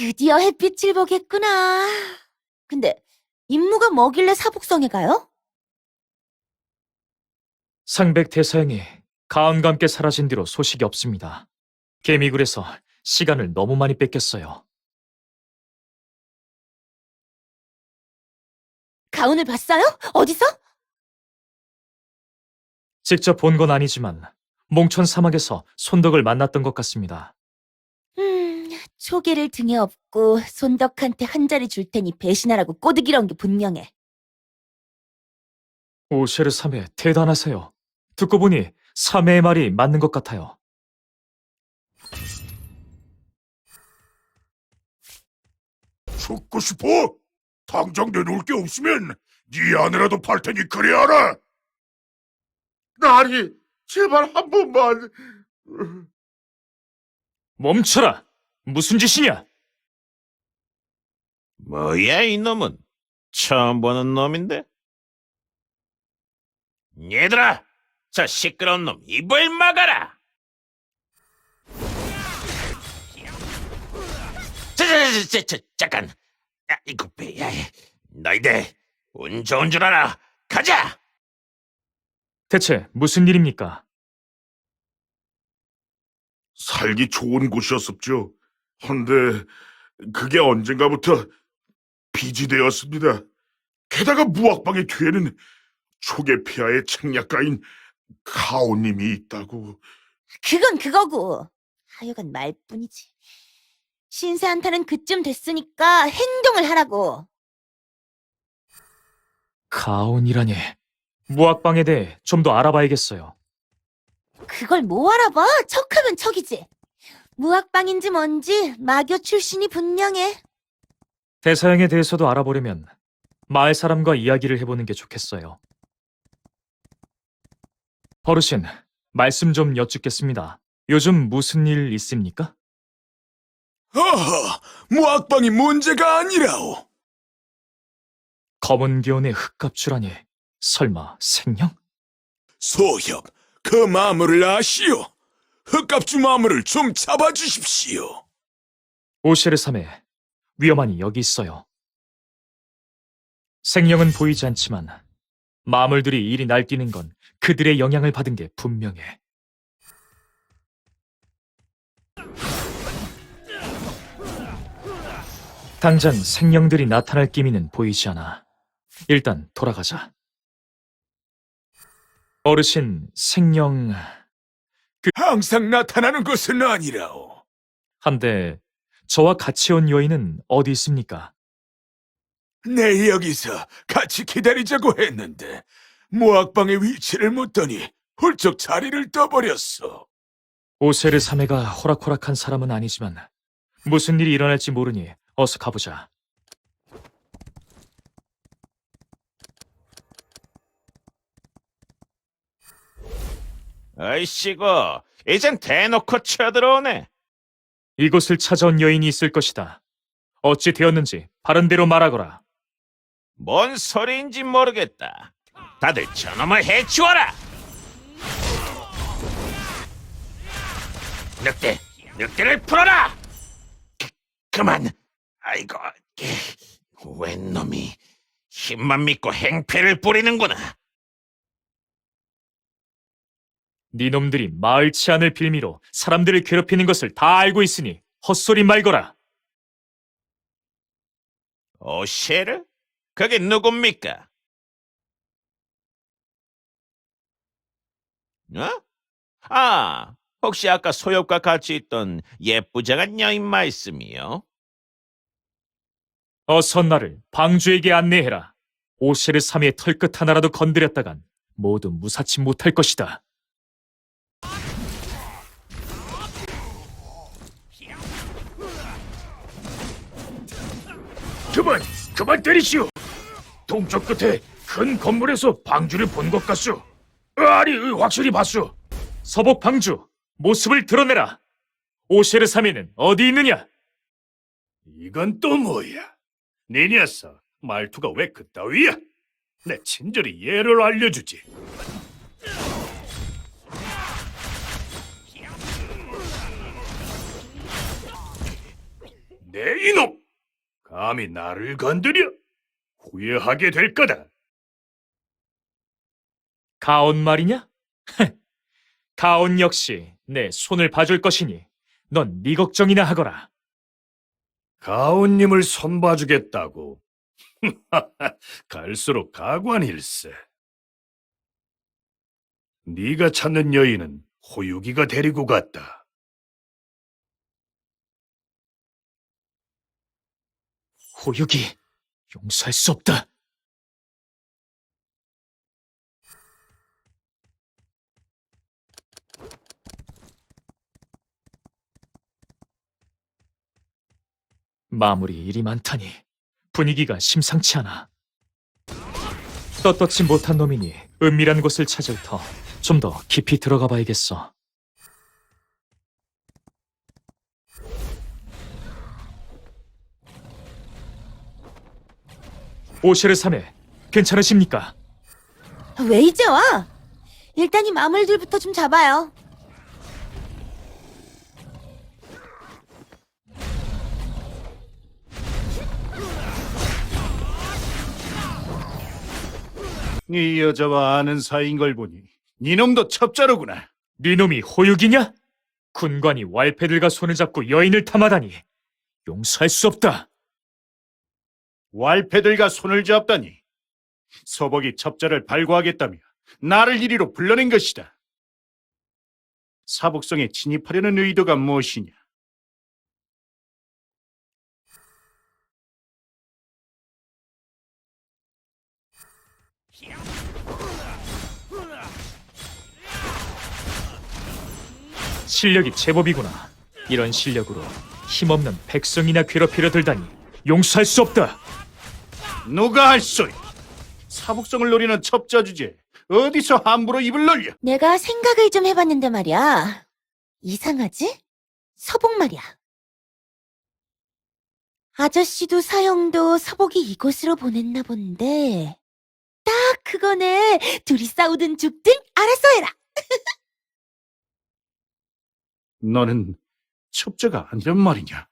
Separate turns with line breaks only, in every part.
드디어 햇빛을 보겠구나. 근데 임무가 뭐길래 사복성에 가요?
상백 대사형이 가은과 함께 사라진 뒤로 소식이 없습니다. 개미굴에서 시간을 너무 많이 뺏겼어요.
가운을 봤어요? 어디서?
직접 본 건 아니지만 몽천 사막에서 손덕을 만났던 것 같습니다.
음, 초계를 등에 업고 손덕한테 한 자리 줄 테니 배신하라고 꼬드기러운 게 분명해.
오셰르 사메 대단하세요. 듣고 보니 사메의 말이 맞는 것 같아요.
죽고 싶어? 당장 내놓을 게 없으면 네 아내라도 팔 테니 그리 알아. 나리, 제발 한 번만.
멈춰라! 무슨 짓이냐?
뭐야 이놈은 처음 보는 놈인데 얘들아 저 시끄러운 놈 입을 막아라 자 자 자자 잠깐 야, 이거 해 너희들 운 좋은 줄 알아 가자
대체 무슨 일입니까?
살기 좋은 곳이었었죠. 헌데 그게 언젠가부터 빚이 되었습니다. 게다가 무학방의 뒤에는 초계피아의 책략가인 가오님이 있다고.
그건 그거고. 하여간 말뿐이지. 신세한테는 그쯤 됐으니까 행동을 하라고.
가온이라니. 무학방에 대해 좀 더 알아봐야겠어요.
그걸 뭐 알아봐? 척하면 척이지. 무학방인지 뭔지 마교 출신이 분명해.
대사형에 대해서도 알아보려면 마을 사람과 이야기를 해보는 게 좋겠어요. 어르신, 말씀 좀 여쭙겠습니다. 요즘 무슨 일 있습니까?
허허, 무학방이 문제가 아니라오.
검은 기온의 흑갑주라니. 설마 생명?
소협, 그 마물을 아시오. 흑갑주 마물을 좀 잡아주십시오.
오셰르 섬에 위험하니 여기 있어요. 생명은 보이지 않지만 마물들이 이리 날뛰는 건 그들의 영향을 받은 게 분명해. 당장 생명들이 나타날 기미는 보이지 않아. 일단 돌아가자. 어르신, 생 명
항상 나타나는 것은 아니라오.
한데 저와 같이 온 여인은 어디 있습니까?
내 여기서 같이 기다리자고 했는데 무학방의 위치를 묻더니 훌쩍 자리를 떠버렸어.
오세르 사메가 호락호락한 사람은 아니지만 무슨 일이 일어날지 모르니 어서 가보자.
아이씨고 이젠 대놓고 쳐들어오네.
이곳을 찾아온 여인이 있을 것이다. 어찌 되었는지 바른 대로 말하거라.
뭔 소리인지 모르겠다. 다들 저놈을 해치워라! 늑대 늑대를 풀어라! 그, 그만! 아이고 웬 놈이. 힘만 믿고 행패를 부리는구나
네 놈들이 마을 치안을 빌미로 사람들을 괴롭히는 것을 다 알고 있으니 헛소리 말거라.
오셰르? 그게 누굽니까? 어? 아, 혹시 아까 소엽과 같이 있던 예쁘장한 여인 말씀이요?
어서 나를 방주에게 안내해라. 오세르 사메의 털끝 하나라도 건드렸다간 모두 무사치 못할 것이다.
그만, 그만 때리시오. 동쪽 끝에 큰 건물에서 방주를 본 것 같소. 아니, 확실히 봤소.
서복 방주 모습을 드러내라. 오세르 사메는 어디 있느냐?
이건 또 뭐야? 네 녀석, 말투가 왜 그따위야? 내 친절히 예를 알려주지. 내 이놈! 감히 나를 건드려? 후회하게 될 거다.
가온 말이냐? 가온 역시 내 손을 봐줄 것이니 넌 네 걱정이나 하거라.
가온님을 손봐주겠다고. 갈수록 가관일세. 네가 찾는 여인은 호유기가 데리고 갔다.
호육이 용서할 수 없다. 마무리 일이 많다니 분위기가 심상치 않아. 떳떳지 못한 놈이니 은밀한 곳을 찾을 터 좀 더 깊이 들어가 봐야겠어. 오쉐르 사메, 괜찮으십니까?
왜 이제 와? 일단 이 마물들부터 좀 잡아요.
네 여자와 아는 사이인 걸 보니 니놈도 첩자로구나.
네놈이 호육이냐? 군관이 왈패들과 손을 잡고 여인을 탐하다니 용서할 수 없다.
왈패들과 손을 잡다니. 서복이 첩자를 발구하겠다며 나를 이리로 불러낸 것이다. 사복성에 진입하려는 의도가 무엇이냐?
실력이 제법이구나. 이런 실력으로 힘없는 백성이나 괴롭히려 들다니 용서할 수 없다.
누가 할 소리? 사복성을 노리는 첩자 주제 어디서 함부로 입을 놀려?
내가 생각을 좀 해봤는데 말이야. 이상하지? 서복 말이야. 아저씨도 사형도 서복이 이곳으로 보냈나 본데. 딱 그거네. 둘이 싸우든 죽든 알아서 해라.
너는 첩자가 아니란 말이냐?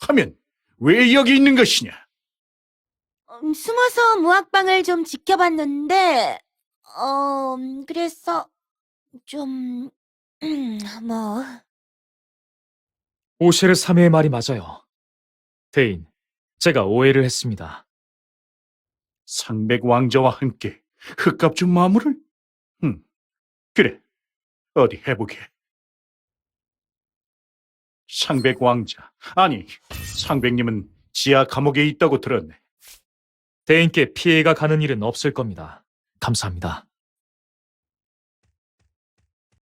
하면 왜 여기 있는 것이냐?
음, 숨어서 무학방을 좀 지켜봤는데, 어, 음, 그래서 좀, 음, 뭐,
오쉐르 사메의 말이 맞아요. 대인, 제가 오해를 했습니다.
상백 왕자와 함께 흑갑주 마물을? 음, 그래. 어디 해보게. 상백 왕자, 아니, 상백님은 지하 감옥에 있다고 들었네.
대인께 피해가 가는 일은 없을 겁니다. 감사합니다.